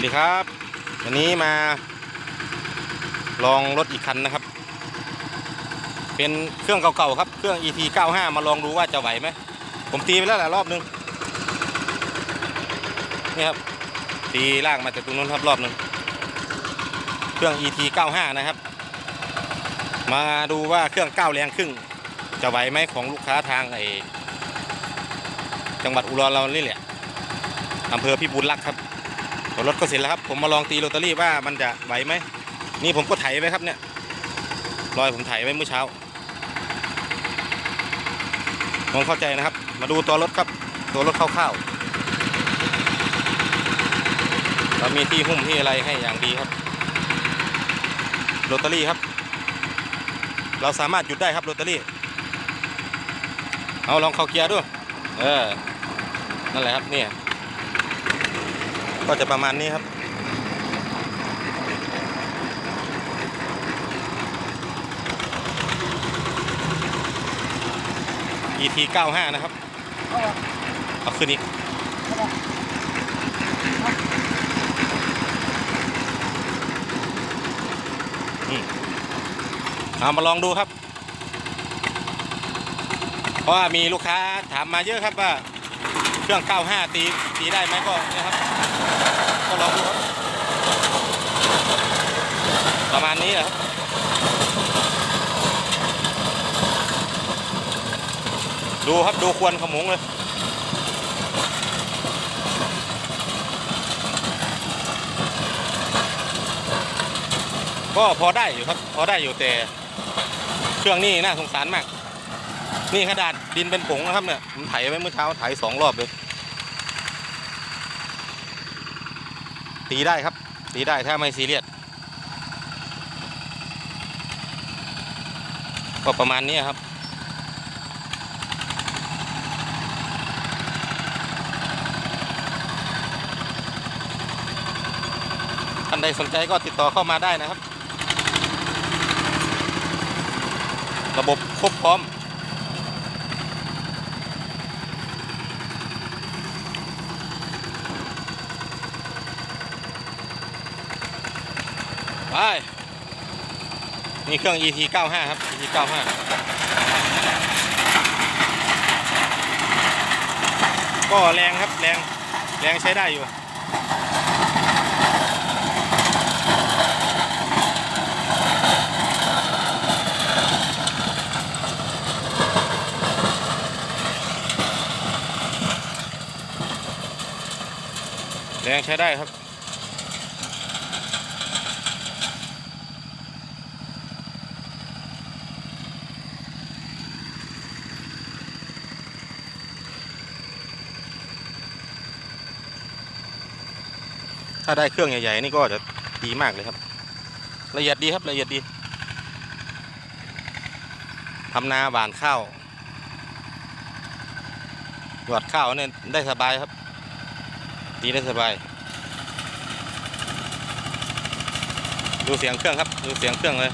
สวัสดีครับ วันนี้มาลองรถอีกคันนะครับ เป็นเครื่องเก่าๆครับ เครื่อง ET 95มาลองดูว่าจะไหวไหม ผมตีไปแล้วหลายรอบนึง นี่ครับ ตีลากมาจากตรงนู้นครับรอบนึง เครื่อง ET 95นะครับ มาดูว่าเครื่อง9แรงครึ่ง จะไหวไหมของลูกค้าทางไอจังหวัดอุดรเรานี่แหละอำเภอพิบูลรักษ์ครับ รถก็เสร็จแล้วครับ ผมมาลองตีโรตารี่ว่ามันจะไหวไหม นี่ผมก็ไถไว้ครับเนี่ย รอยผมไถไว้เมื่อเช้ามองเข้าใจนะครับ มาดูตัวรถครับ ตัวรถคร่าวๆเรามีที่หุ้มที่อะไรให้อย่างดีครับโรตารี่ครับ เราสามารถหยุดได้ครับโรตารี่ เอาลองเข้าเกียร์ด้วย เออ นั่นแหละครับเนี่ย ก็จะประมาณนี้ครับ ET 95 นะครับ เอาขึ้นอีกเอามาลองดูครับ เพราะว่ามีลูกค้าถามมาเยอะครับว่า เครื่อง 95 ตีตีได้ไหมก็เนี่ยครับก็ลองดูครับประมาณนี้แหละครับดูครับดูควนขมุงเลยก็พอได้อยู่ครับ พอได้อยู่แต่ เครื่องนี่น่าสงสารมาก นี่ขนาดดินเป็นผงนะครับเนี่ยผมไถไว้เมื่อเช้าไถสองรอบเลย ตีได้ครับ ตีได้ถ้าไม่ซีเรียสก็ประมาณนี้ครับท่านใดสนใจก็ติดต่อเข้ามาได้นะครับ ระบบครบพร้อม ไป นี่เครื่อง ET 95 ครับ ET 95 ก็แรงครับ แรง แรงใช้ได้อยู่แรงใช้ได้ครับ ถ้าได้เครื่องใหญ่ๆนี่ก็จะดีมากเลยครับ ละเอียดดีครับละเอียดดีทำนาหวานข้าวหวานข้าวเนี่ยได้สบายครับดีได้สบาย ดูเสียงเครื่องครับ ดูเสียงเครื่องเลย